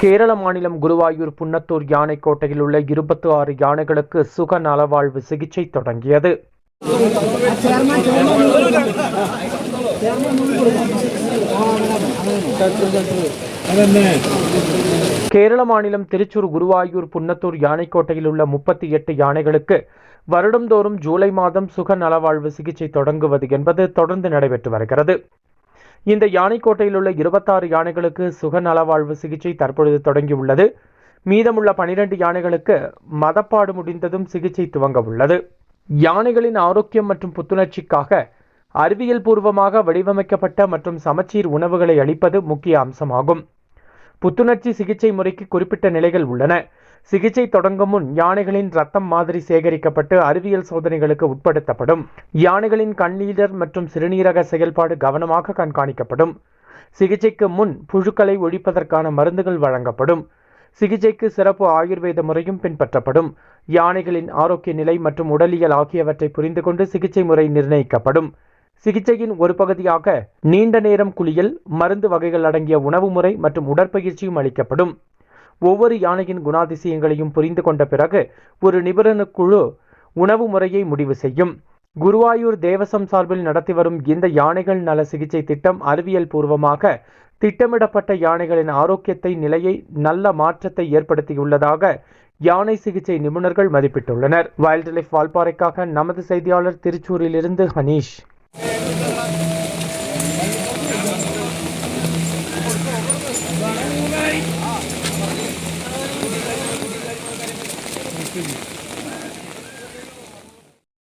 கேரள மாநிலம் குருவாயூர் புன்னத்தூர் யானைக்கோட்டையில் உள்ள இருபத்தி ஆறு யானைகளுக்கு சுக நலவாழ்வு சிகிச்சை தொடங்கியது. கேரள மாநிலம் திருச்சூர் குருவாயூர் புன்னத்தூர் யானைக்கோட்டையில் உள்ள முப்பத்தி எட்டு யானைகளுக்கு வருடந்தோறும் ஜூலை மாதம் சுக நலவாழ்வு சிகிச்சை தொடங்குவது என்பது தொடர்ந்து நடைபெற்று வருகிறது. இந்த யானைக்கோட்டையில் உள்ள இருபத்தாறு யானைகளுக்கு சுக நலவாழ்வு சிகிச்சை தற்பொழுது தொடங்கியுள்ளது. மீதமுள்ள பனிரெண்டு யானைகளுக்கு மதப்பாடு முடிந்ததும் சிகிச்சை துவங்க உள்ளது. யானைகளின் ஆரோக்கியம் மற்றும் புத்துணர்ச்சிக்காக அறிவியல் பூர்வமாக வடிவமைக்கப்பட்ட மற்றும் சமச்சீர் உணவுகளை அளிப்பது முக்கிய அம்சமாகும். புத்துணர்ச்சி சிகிச்சை முறைக்கு குறிப்பிட்ட நிலைகள் உள்ளன. சிகிச்சை தொடங்கும் முன் யானைகளின் ரத்தம் மாதிரி சேகரிக்கப்பட்டு அறிவியல் சோதனைகளுக்கு உட்படுத்தப்படும். யானைகளின் கண்ணீரர் மற்றும் சிறுநீரக செயல்பாடு கவனமாக கண்காணிக்கப்படும். சிகிச்சைக்கு முன் புழுக்களை ஒழிப்பதற்கான மருந்துகள் வழங்கப்படும். சிகிச்சைக்கு சிறப்பு ஆயுர்வேத முறையும் பின்பற்றப்படும். யானைகளின் ஆரோக்கிய நிலை மற்றும் உடலியல் ஆகியவற்றை புரிந்து கொண்டு சிகிச்சை முறை நிர்ணயிக்கப்படும். சிகிச்சையின் ஒரு பகுதியாக நீண்ட நேரம் குளியல் மருந்து வகைகள் அடங்கிய உணவு முறை மற்றும் உடற்பயிற்சியும் அளிக்கப்படும். ஒவ்வொரு யானையின் குணாதிசயங்களையும் புரிந்து கொண்ட பிறகு ஒரு நிபுணனுக்குழு உணவு முறையை முடிவு செய்யும் குருவாயூர் தேவசம் சார்பில் நடத்தி வரும் இந்த யானைகள் நல சிகிச்சை திட்டம் அறிவியல் பூர்வமாக திட்டமிடப்பட்ட யானைகளின் ஆரோக்கியத்தை நிலையை நல்ல மாற்றத்தை ஏற்படுத்தியுள்ளதாக யானை சிகிச்சை நிபுணர்கள் மதிப்பிட்டுள்ளனர் வைல்ட் லைஃப் வால்பாறைக்காக நமது செய்தியாளர் திருச்சூரிலிருந்து ஹனீஷ் Bye. Thank you.